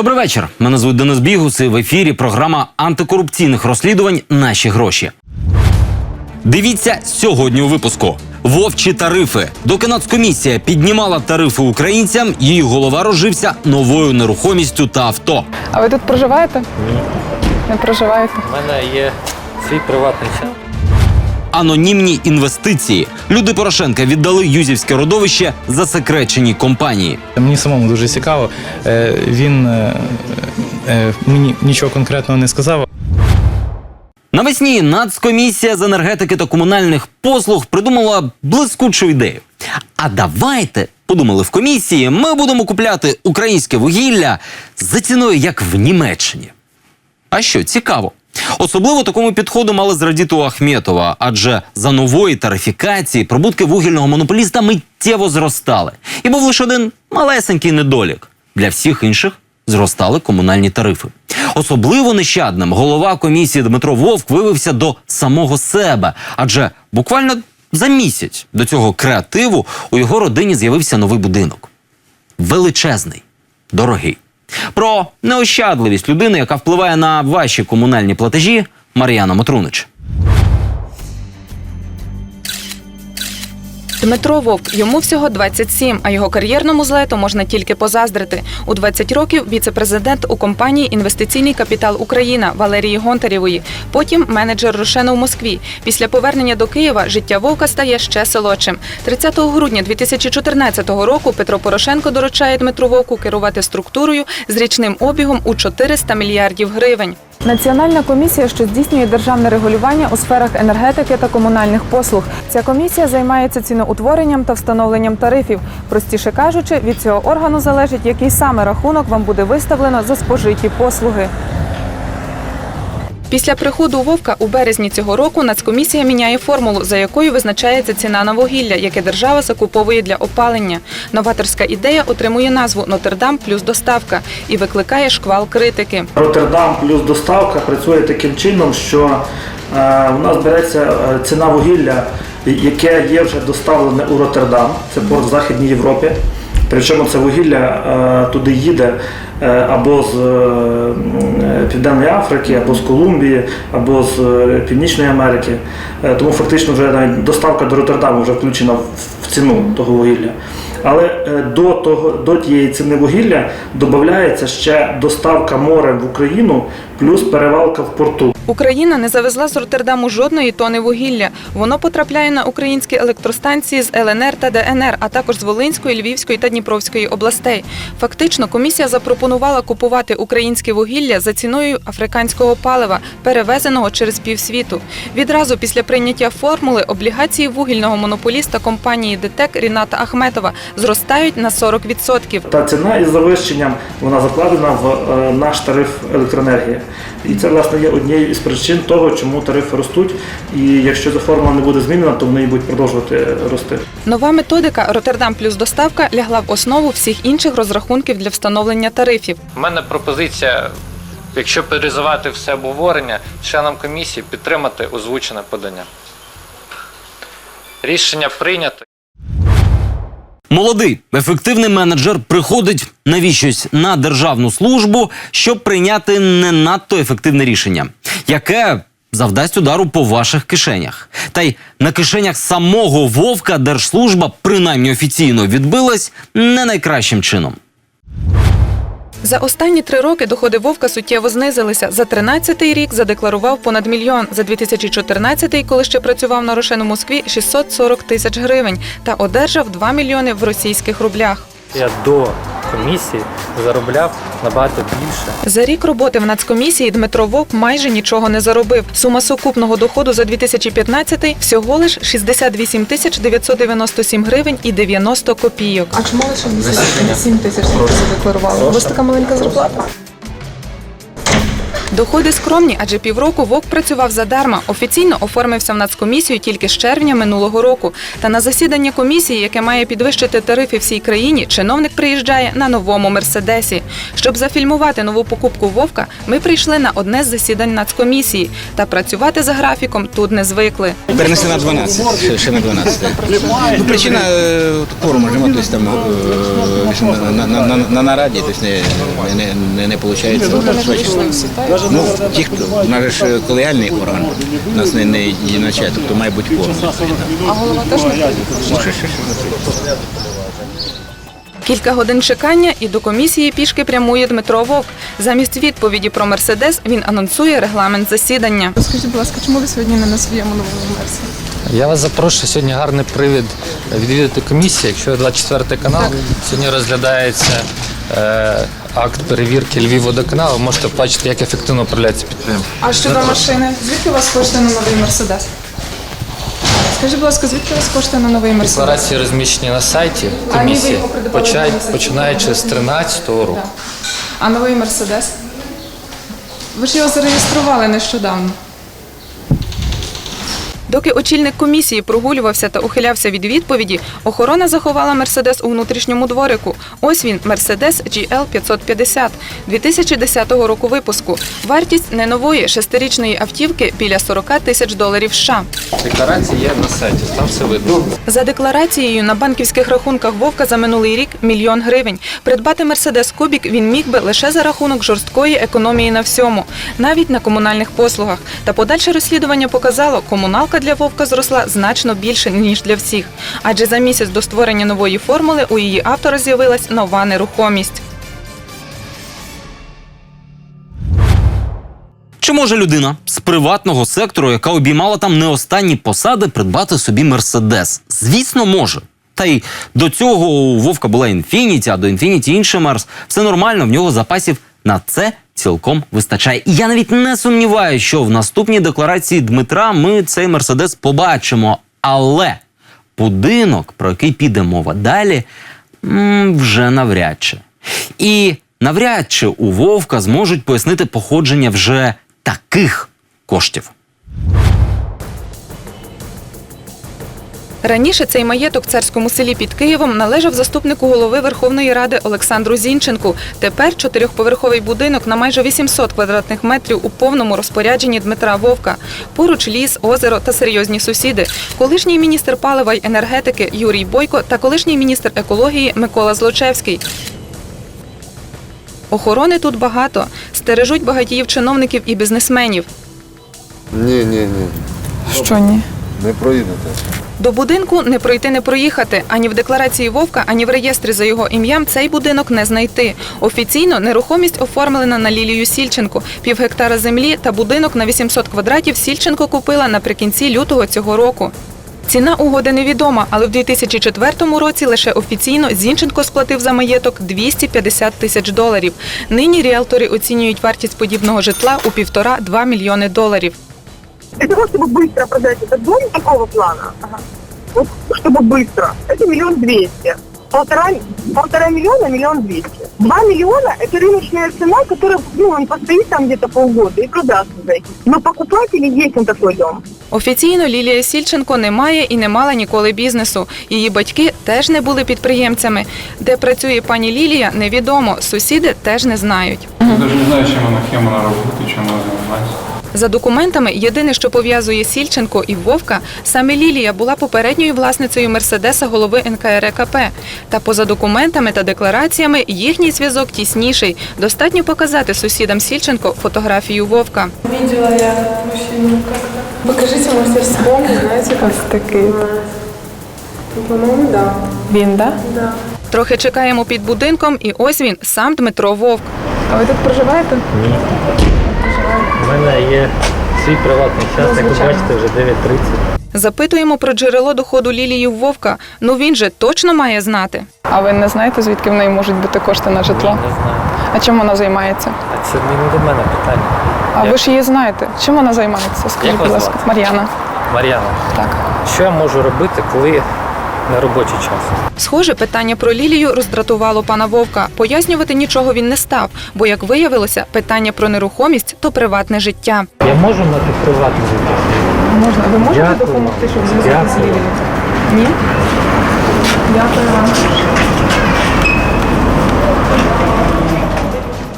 Добрий вечір. Мене звуть Денис Бігус і в ефірі програма антикорупційних розслідувань Наші гроші. Дивіться сьогодні у випуску. Вовчі тарифи. Доки Нацкомісія піднімала тарифи українцям, її голова розжився новою нерухомістю та авто. А ви тут проживаєте? Ні. Не проживаєте? У мене є свій приватний час. Анонімні інвестиції. Люди Порошенка віддали юзівське родовище засекреченій компанії. Мені самому дуже цікаво. Е, Він е, е, мені нічого конкретного не сказав, Навесні Нацкомісія з енергетики та комунальних послуг придумала блискучу ідею. А давайте подумали в комісії, ми будемо купляти українське вугілля за ціною, як в Німеччині. А що цікаво? Особливо такому підходу мали зрадіти у Ахметова, адже за нової тарифікації прибутки вугільного монополіста миттєво зростали. І був лише один малесенький недолік. Для всіх інших зростали комунальні тарифи. Особливо нещадним голова комісії Дмитро Вовк виявився до самого себе, адже буквально за місяць до цього креативу у його родині з'явився новий будинок величезний, дорогий. Про неощадливість людини, яка впливає на ваші комунальні платежі, Мар'яна Матрунич. Дмитро Вовк, йому всього 27, а його кар'єрному злету можна тільки позаздрити. У 20 років віце-президент у компанії Інвестиційний капітал Україна Валерії Гонтарєвої. Потім менеджер Рошена у Москві. Після повернення до Києва життя Вовка стає ще солодшим. 30 грудня 2014 року Петро Порошенко доручає Дмитру Вовку керувати структурою з річним обігом у 400 мільярдів гривень. Національна комісія, що здійснює державне регулювання у сферах енергетики та комунальних послуг. Ця комісія займається ціноутворенням та встановленням тарифів. Простіше кажучи, від цього органу залежить, який саме рахунок вам буде виставлено за спожиті послуги. Після приходу Вовка у березні цього року Нацкомісія міняє формулу, за якою визначається ціна на вугілля, яке держава закуповує для опалення. Новаторська ідея отримує назву Нотердам плюс доставка і викликає шквал критики. Роттердам плюс доставка працює таким чином, що е, у нас береться е, ціна вугілля, яке є вже доставлене у Роттердам, це порт в Західній Європі. Причому це вугілля е, туди їде е, або з е, Південної Африки, або з Колумбії, або з Північної Америки. Тому фактично вже навіть доставка до Роттердаму вже включена в ціну того вугілля. Але до, того, до тієї ціни вугілля додається ще доставка морем в Україну плюс перевалка в порту. Україна не завезла з Роттердаму жодної тони вугілля. Воно потрапляє на українські електростанції з ЛНР та ДНР, а також з Волинської, Львівської та Дніпровської областей. Фактично, комісія запропонувала купувати українське вугілля за ціною африканського палива, перевезеного через півсвіту. Відразу після прийняття формули облігації вугільного монополіста компанії ДТЕК Ріната Ахметова зростають на 40%. Та ціна із завищенням вона закладена в е, наш тариф електроенергії. І це власне є однією із причин того, чому тарифи ростуть. І якщо ця формула не буде змінена, то вони будуть продовжувати рости. Нова методика Роттердам плюс доставка лягла в основу всіх інших розрахунків для встановлення тарифів. У мене пропозиція, якщо перезивати все обговорення, членам комісії підтримати озвучене подання. Рішення прийнято. Молодий ефективний менеджер приходить навіщось на державну службу, щоб прийняти не надто ефективне рішення, яке завдасть удару по ваших кишенях. Та й на кишенях самого вовка держслужба, принаймні офіційно, відбилась не найкращим чином. За останні три роки доходи Вовка суттєво знизилися. За 13-й рік задекларував понад мільйон. За 2014-й, коли ще працював на Рошен у Москві, 640 тисяч гривень та одержав 2 мільйони в російських рублях. Я до комісії заробляв набагато більше. За рік роботи в нацкомісії Дмитро Вовк майже нічого не заробив. Сума сукупного доходу за 2015 – всього лиш 68 тисяч 997 гривень і 90 копійок. А чому лише 7 тисяч задекларували? У вас така маленька зарплата? Доходи скромні, адже півроку ВОК працював задарма. Офіційно оформився в нацкомісію тільки з червня минулого року. Та на засідання комісії, яке має підвищити тарифи всій країні, чиновник приїжджає на новому мерседесі. Щоб зафільмувати нову покупку Вовка, ми прийшли на одне з засідань нацкомісії. Та працювати за графіком тут не звикли. Перенесли на 12, ще, на 12. Ну, причина е, немає, тобто там е, на, на, на, на нараді, тобто не, не, не, не виходить. Ну, ті, хто, у нас же ж колегіальний орган, у нас не, не іначе, тобто має бути кворум. А голова теж не. Кілька годин чекання і до комісії пішки прямує Дмитро Вовк. Замість відповіді про мерседес він анонсує регламент засідання. Скажіть, будь ласка, чому ви сьогодні не на своєму новому мерсі? Я вас запрошую сьогодні гарний привід відвідати комісію. Якщо 24 канал, сьогодні розглядається е, акт перевірки Львівводоканалу. Ви можете бачити, як ефективно управляється підприємство. А щодо машини, звідки у вас кошти на новий мерседес? Скажіть, будь ласка, звідки у вас кошти на новий мерседес? Декларації розміщені на сайті А комісії, його придбали почай- на сайті. починаючи з 13-го року. Так. А новий мерседес? Ви ж його зареєстрували нещодавно. Доки очільник комісії прогулювався та ухилявся від відповіді, охорона заховала мерседес у внутрішньому дворику. Ось він мерседес GL 550 2010 року випуску. Вартість не нової шестирічної автівки біля 40 тисяч доларів США. Декларації є на сайті, там все видно. За декларацією на банківських рахунках Вовка за минулий рік мільйон гривень. Придбати мерседес Кубік він міг би лише за рахунок жорсткої економії на всьому, навіть на комунальних послугах. Та подальше розслідування показало, комуналка для Вовка зросла значно більше ніж для всіх. Адже за місяць до створення нової формули у її автора з'явилась нова нерухомість. Чи може людина з приватного сектору, яка обіймала там не останні посади, придбати собі мерседес? Звісно, може. Та й до цього у Вовка була Інфініті, а до Інфініті інший Мерс. Все нормально, в нього запасів на це цілком вистачає. І я навіть не сумніваюся, що в наступній декларації Дмитра ми цей мерседес побачимо. Але будинок, про який піде мова далі, вже навряд чи. І навряд чи у Вовка зможуть пояснити походження вже таких коштів. Раніше цей маєток в царському селі під Києвом належав заступнику голови Верховної Ради Олександру Зінченку. Тепер чотирьохповерховий будинок на майже 800 квадратних метрів у повному розпорядженні Дмитра Вовка. Поруч ліс, озеро та серйозні сусіди. Колишній міністр палива й енергетики Юрій Бойко та колишній міністр екології Микола Злочевський. Охорони тут багато. Стережуть багатіїв чиновників і бізнесменів. Ні, ні, ні, Що ні? не проїдете. До будинку не пройти, не проїхати. Ані в декларації Вовка, ані в реєстрі за його ім'ям цей будинок не знайти. Офіційно нерухомість оформлена на Лілію Сільченко. Пів гектара землі та будинок на 800 квадратів Сільченко купила наприкінці лютого цього року. Ціна угоди невідома, але в 2004 році лише офіційно Зінченко сплатив за маєток 250 тисяч доларів. Нині ріелтори оцінюють вартість подібного житла у півтора-два мільйони доларів Для того, чтобы быстро продать этот дом такого плана, вот, чтобы быстро, это миллион двести. Полтора, полтора миллиона, миллион двести. Два миллиона – это рыночная цена, которая, ну, он постоит там где-то полгода и продастся за эти. Но покупатели есть на такой дом. Офіційно Лілія Сільченко не має і не мала ніколи бізнесу. Її батьки теж не були підприємцями. Де працює пані Лілія, невідомо. Сусіди теж не знають. Даже не знаю, чем она, кем она работает, чем она занимается. За документами, єдине, що пов'язує Сільченко і Вовка, саме Лілія була попередньою власницею Мерседеса голови НКРКП. Та поза документами та деклараціями їхній зв'язок тісніший. Достатньо показати сусідам Сільченко фотографію Вовка. Видела я. Покажите, можете вспомнить, знаете, как такий. По-моему, да. Він, да? Да. Трохи чекаємо під будинком, і ось він, сам Дмитро Вовк. А ви тут проживаєте? У мене є свій приватний час, як ви бачите, вже 9.30. Запитуємо про джерело доходу Лілії Вовка. Ну він же точно має знати. А ви не знаєте, звідки в неї можуть бути кошти на житло? Не знаю. А чим вона займається? А це не до мене питання. А Я- ви ж її знаєте. Чим вона займається? Скажіть, Як будь вас ласка. звати? Мар'яна. Мар'яна, Так. що я можу робити, коли на робочий час. Схоже, питання про Лілію роздратувало пана Вовка. Пояснювати нічого він не став, бо, як виявилося, питання про нерухомість то приватне життя. Я можу мати приватне життя? Можна, ви можете Дякую. допомогти, щоб зв'язати з Лілією? Ні? Дякую вам.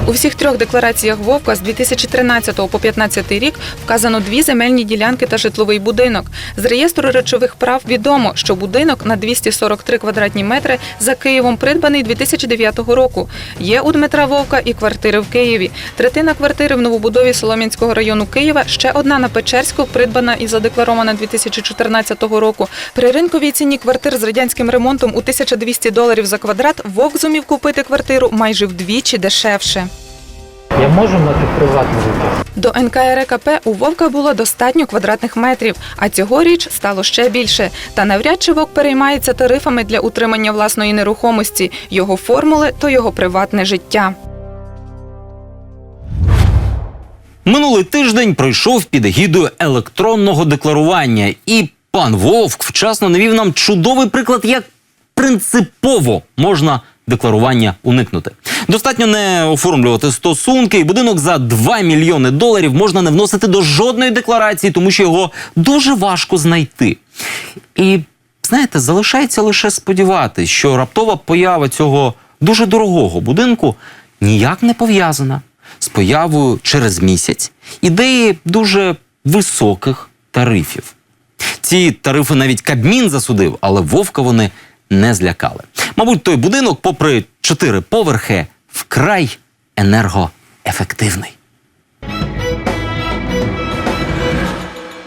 У всіх трьох деклараціях Вовка з 2013 по 2015 рік вказано дві земельні ділянки та житловий будинок. З реєстру речових прав відомо, що будинок на 243 квадратні метри за Києвом придбаний 2009 року. Є у Дмитра Вовка і квартири в Києві. Третина квартири в новобудові Солом'янського району Києва, ще одна на Печерську, придбана і задекларована 2014 року. При ринковій ціні квартир з радянським ремонтом у 1200 доларів за квадрат Вовк зумів купити квартиру майже вдвічі дешевше. Я можу мати приватне життя? До НКРКП у Вовка було достатньо квадратних метрів, а цьогоріч стало ще більше. Та навряд чи Вовк переймається тарифами для утримання власної нерухомості. Його формули то його приватне життя. Минулий тиждень пройшов під егідою електронного декларування, і пан Вовк вчасно навів нам чудовий приклад, як принципово можна декларування уникнути. Достатньо не оформлювати стосунки, і будинок за 2 мільйони доларів можна не вносити до жодної декларації, тому що його дуже важко знайти. І знаєте, залишається лише сподіватися, що раптова поява цього дуже дорогого будинку ніяк не пов'язана з появою через місяць ідеї дуже високих тарифів. Ці тарифи навіть Кабмін засудив, але Вовка вони не злякали. Мабуть, той будинок, попри чотири поверхи, вкрай енергоефективний.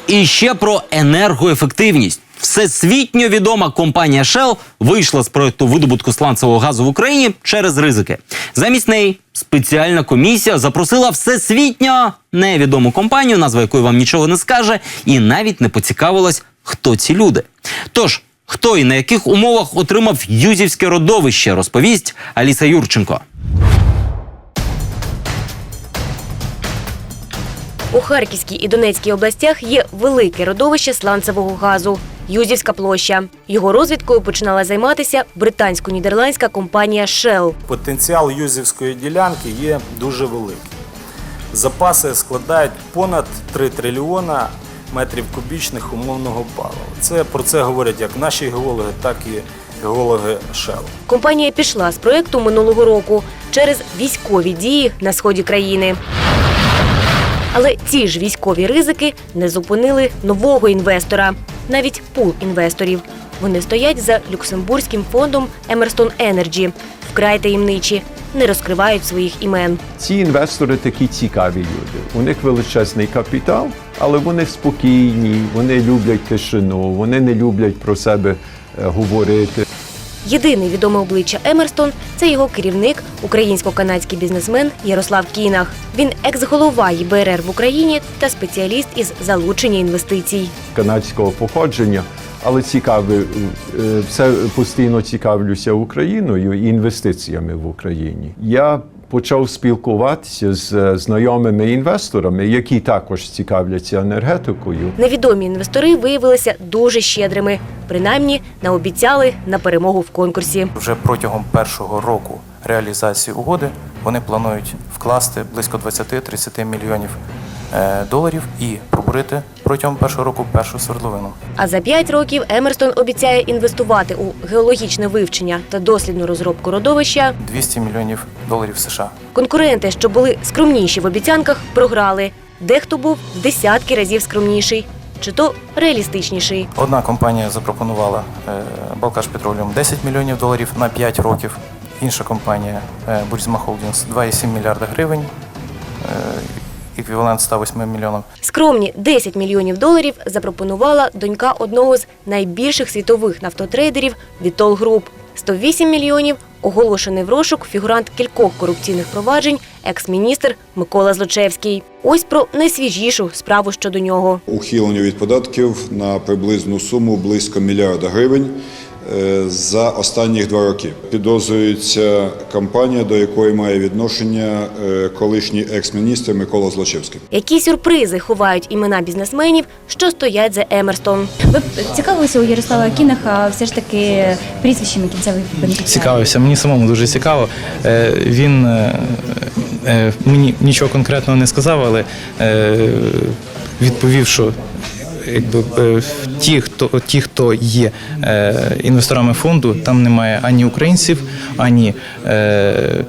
І ще про енергоефективність. Всесвітньо відома компанія Shell вийшла з проекту видобутку сланцевого газу в Україні через ризики. Замість неї спеціальна комісія запросила всесвітньо невідому компанію, назва якої вам нічого не скаже, і навіть не поцікавилась, хто ці люди. Тож, хто і на яких умовах отримав юзівське родовище, розповість Аліса Юрченко. У Харківській і Донецькій областях є велике родовище сланцевого газу Юзівська площа. Його розвідкою починала займатися британсько-нідерландська компанія Shell. Потенціал юзівської ділянки є дуже великий. Запаси складають понад 3 трильйона метрів кубічних умовного палива. Це про це говорять як наші геологи, так і геологи Shell. Компанія пішла з проекту минулого року через військові дії на сході країни. Але ці ж військові ризики не зупинили нового інвестора, навіть пул інвесторів. Вони стоять за люксембурзьким фондом Emerson Energy. Вкрай таємничі, не розкривають своїх імен. Ці інвестори такі цікаві люди. У них величезний капітал, але вони спокійні, вони люблять тишину, вони не люблять про себе е, говорити. Єдине відоме обличчя Емерстон це його керівник, українсько-канадський бізнесмен Ярослав Кінах. Він екс-голова ЄБРР в Україні та спеціаліст із залучення інвестицій. канадського походження, але цікавий, е, все постійно цікавлюся Україною і інвестиціями в Україні. Я почав спілкуватися з е, знайомими інвесторами, які також цікавляться енергетикою. Невідомі інвестори виявилися дуже щедрими. Принаймні наобіцяли на перемогу в конкурсі. Вже протягом першого року реалізації угоди вони планують вкласти близько 20-30 мільйонів доларів і пробурити протягом першого року першу свердловину. А за п'ять років Емерстон обіцяє інвестувати у геологічне вивчення та дослідну розробку родовища. 200 мільйонів доларів США. Конкуренти, що були скромніші в обіцянках, програли. Дехто був в десятки разів скромніший, чи то реалістичніший. Одна компанія запропонувала е, Балкаш Петроліум 10 мільйонів доларів на 5 років. Інша компанія е, Бурзьма Холдінгс 2,7 мільярда гривень, е, еквівалент 108 мільйонам. Скромні 10 мільйонів доларів запропонувала донька одного з найбільших світових нафтотрейдерів Vitol Group. 108 мільйонів оголошений в розшук фігурант кількох корупційних проваджень, екс-міністр Микола Злочевський. Ось про найсвіжішу справу щодо нього. ухилення від податків на приблизну суму близько мільярда гривень. Е, за останні два роки. Підозрюється компанія, до якої має відношення е, колишній екс-міністр Микола Злочевський. Які сюрпризи ховають імена бізнесменів, що стоять за Емерстон? Ви б цікавилися у Ярослава Кінаха все ж таки прізвищами кінцевих бенефіціарів? Цікавився, мені самому дуже цікаво. Е, Він мені нічого конкретного не сказав, але відповів, що якби е, ті, хто ті, хто є е, інвесторами фонду, там немає ані українців, ані е,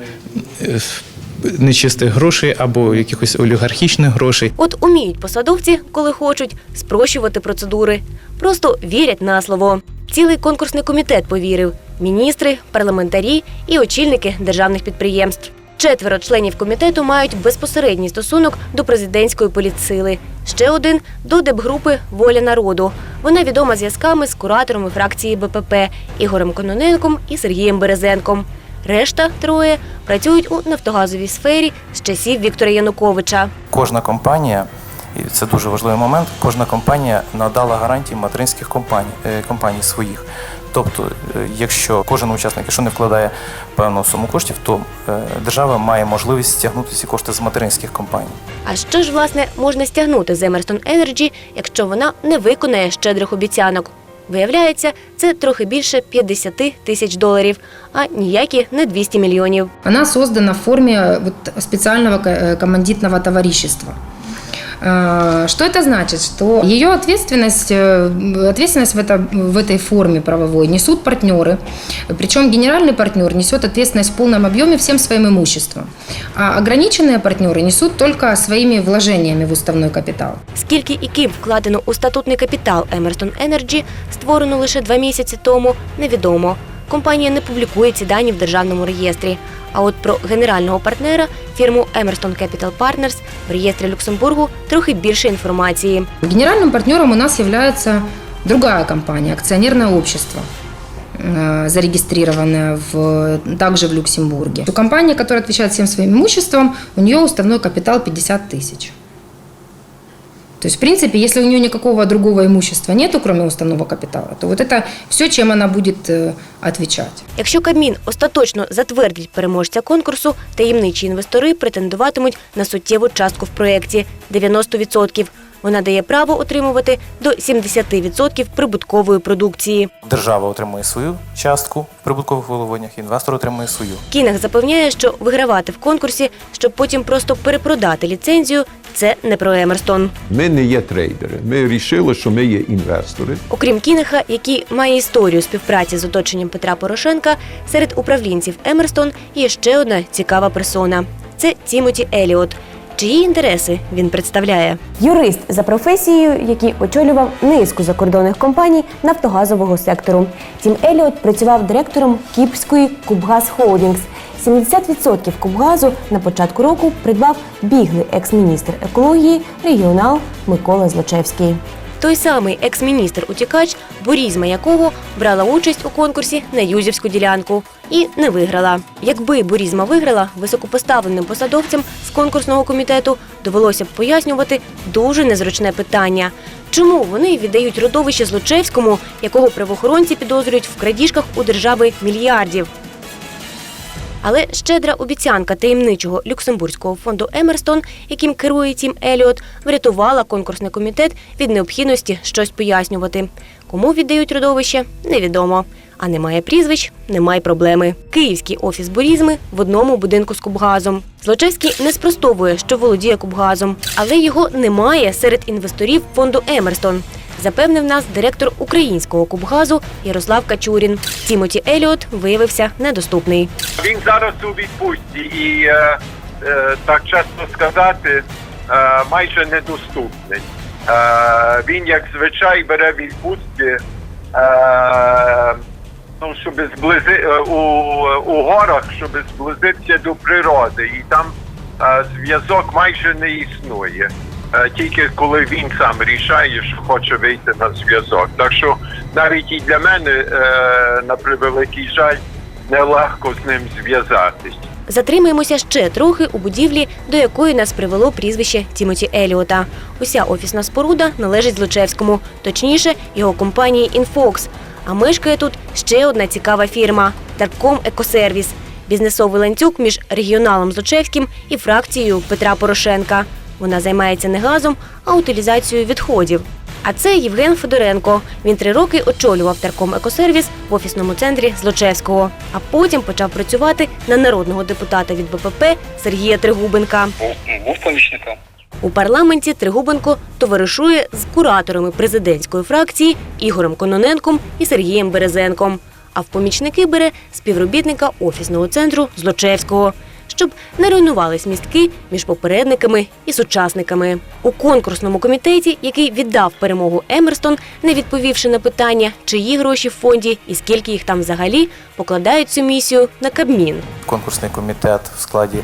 нечистих грошей або якихось олігархічних грошей. От уміють посадовці, коли хочуть, спрощувати процедури. Просто вірять на слово. Цілий конкурсний комітет повірив: міністри, парламентарі і очільники державних підприємств. Четверо членів комітету мають безпосередній стосунок до президентської політсили. Ще один до депгрупи Воля народу. Вона відома зв'язками з кураторами фракції БПП Ігорем Кононенком і Сергієм Березенком. Решта троє працюють у нафтогазовій сфері з часів Віктора Януковича. Кожна компанія, і це дуже важливий момент, кожна компанія надала гарантії материнських компаній, е, компаній своїх. Тобто, е, якщо кожен учасник, якщо не вкладає певну суму коштів, то е, держава має можливість стягнути ці кошти з материнських компаній. А що ж, власне, можна стягнути з Emerson Energy, якщо вона не виконає щедрих обіцянок? Виявляється, це трохи більше 50 тисяч доларів, а ніякі не 200 мільйонів. Она создана в специального ко- э, командитного товарищества. Э, Что это значит? Что ее ответственность, э, ответственность в, это, в этой форме правовой несут партнеры. Причем генеральный партнер несет ответственность в полном объеме всем своим имуществом. А ограниченные партнеры несут только своими вложениями в уставной капитал. Скільки і ким вкладено у статутний капітал Emerson Energy, створену лише два місяці тому, невідомо. Компанія не публікує ці дані в державному реєстрі. А от про генерального партнера фірму Emerson Capital Partners в реєстрі Люксембургу трохи більше інформації. Генеральным партнером у нас является другая компания, акционерное общество э, зарегистрированная в, также в Люксембурге. У компании, которая отвечает всем своим имуществом, у нее уставной капитал 50 тысяч. То есть, в принципе, если у нее никакого другого имущества нету, кроме уставного капитала, то вот это все, чем она будет э, отвечать. Якщо Кабмін остаточно затвердить переможця конкурсу, таємничі інвестори претендуватимуть на суттєву частку в проєкті – 90%. Вона дає право отримувати до 70% прибуткової продукції. Держава отримує свою частку в прибуткових виливаннях, інвестор отримує свою. Кінах запевняє, що вигравати в конкурсі, щоб потім просто перепродати ліцензію – це не про Емерстон. Ми не є трейдери. Ми вирішили, що ми є інвестори. Окрім Кінеха, який має історію співпраці з оточенням Петра Порошенка, серед управлінців Емерстон є ще одна цікава персона – це Тімоті Еліот. Чиї інтереси він представляє? Юрист за професією, який очолював низку закордонних компаній нафтогазового сектору. Тім Еліот працював директором Кіпрської Кубгаз Холдінгс. 70% Кубгазу на початку року придбав біглий екс-міністр екології регіонал Микола Злочевський. Той самий екс-міністр утікач, бурізма якого брала участь у конкурсі на Юзівську ділянку і не виграла. Якби бурізма виграла, високопоставленим посадовцям з конкурсного комітету довелося б пояснювати дуже незручне питання. Чому вони віддають родовище Злочевському, якого правоохоронці підозрюють в крадіжках у держави мільярдів? Але щедра обіцянка таємничого люксембурзького фонду Емерстон, яким керує Тім Еліот, врятувала конкурсний комітет від необхідності щось пояснювати. Кому віддають родовище, невідомо. А немає прізвищ, немає проблеми. Київський офіс бурізми в одному будинку з Кубгазом. Злочевський не спростовує, що володіє Кубгазом, але його немає серед інвесторів фонду Емерстон. Запевнив нас директор українського Кубгазу Ярослав Качурін. Тімоті Еліот виявився недоступний. Він зараз у відпустці і е, е, так чесно сказати, е, майже недоступний. Він, як звичай, бере відпустки, ну, щоб зблизи у, у горах, щоб зблизитися до природи. І там зв'язок майже не існує. Е, Тільки коли він сам рішає, що хоче вийти на зв'язок. Так що навіть і для мене, е, на превеликий жаль, нелегко з ним зв'язатись. Затримаємося ще трохи у будівлі, до якої нас привело прізвище Тімоті Еліота. Уся офісна споруда належить Злочевському, точніше, його компанії Інфокс. А мешкає тут ще одна цікава фірма Тарком Екосервіс. Бізнесовий ланцюг між регіоналом Злочевським і фракцією Петра Порошенка. Вона займається не газом, а утилізацією відходів. А це Євген Федоренко. Він три роки очолював Тарком Екосервіс в офісному центрі Злочевського, а потім почав працювати на народного депутата від БПП Сергія Тригубенка. Був помічником. У парламенті Тригубенко товаришує з кураторами президентської фракції Ігорем Кононенком і Сергієм Березенком. А в помічники бере співробітника офісного центру Злочевського, щоб не руйнувались містки між попередниками і сучасниками. У конкурсному комітеті, який віддав перемогу Емерстон, не відповівши на питання, чиї гроші в фонді і скільки їх там взагалі, покладають цю місію на Кабмін. Конкурсний комітет в складі,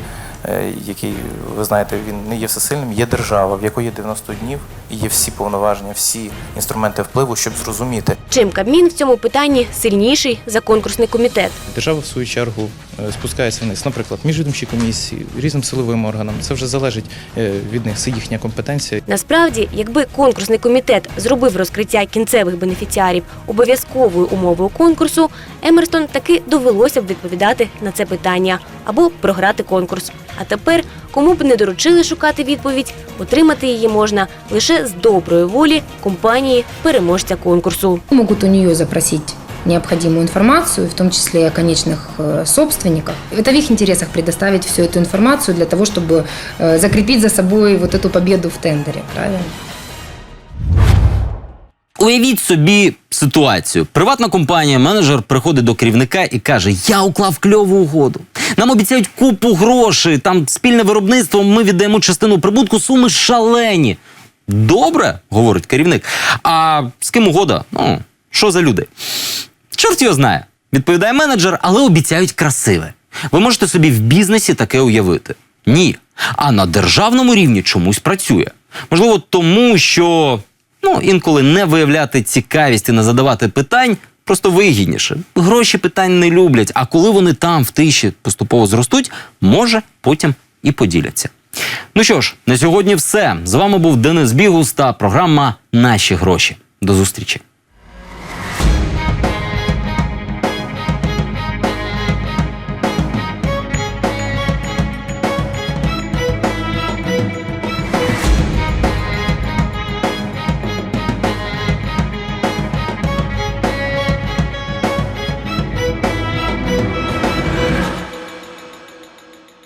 який, ви знаєте, він не є всесильним, є держава, в якої є 90 днів і є всі повноваження, всі інструменти впливу, щоб зрозуміти, Чим Кабмін в цьому питанні сильніший за конкурсний комітет. Держава, в свою чергу, е, спускається вниз, наприклад, міжвідомчі комісії, різним силовим органам. Це вже залежить е, від них, це їхня компетенція. Насправді, якби конкурсний комітет зробив розкриття кінцевих бенефіціарів обов'язковою умовою конкурсу, Емерстон таки довелося б відповідати на це питання або програти конкурс. А тепер, кому б не доручили шукати відповідь, отримати її можна лише з доброї волі компанії переможця конкурсу. Могут у нее запросить необходимую информацию, в том числе и о конечных э, собственниках. Это в их интересах предоставить всю эту информацию для того, чтобы э, закрепить за собой вот эту победу в тендере, правильно? Уявіть собі ситуацію. Приватна компанія, менеджер приходить до керівника і каже: Я уклав кльову угоду. Нам обіцяють купу грошей, там спільне виробництво, ми віддаємо частину прибутку, суми шалені. Добре, говорить керівник. А з ким угода? Ну, що за люди? Чорт його знає, відповідає менеджер, але обіцяють красиве. Ви можете собі в бізнесі таке уявити. Ні. А на державному рівні чомусь працює. Можливо, тому що ну, інколи не виявляти цікавість і не задавати питань просто вигідніше. Гроші питань не люблять, а коли вони там в тиші поступово зростуть, може потім і поділяться. Ну що ж, на сьогодні все. З вами був Денис Бігус та програма Наші гроші. До зустрічі.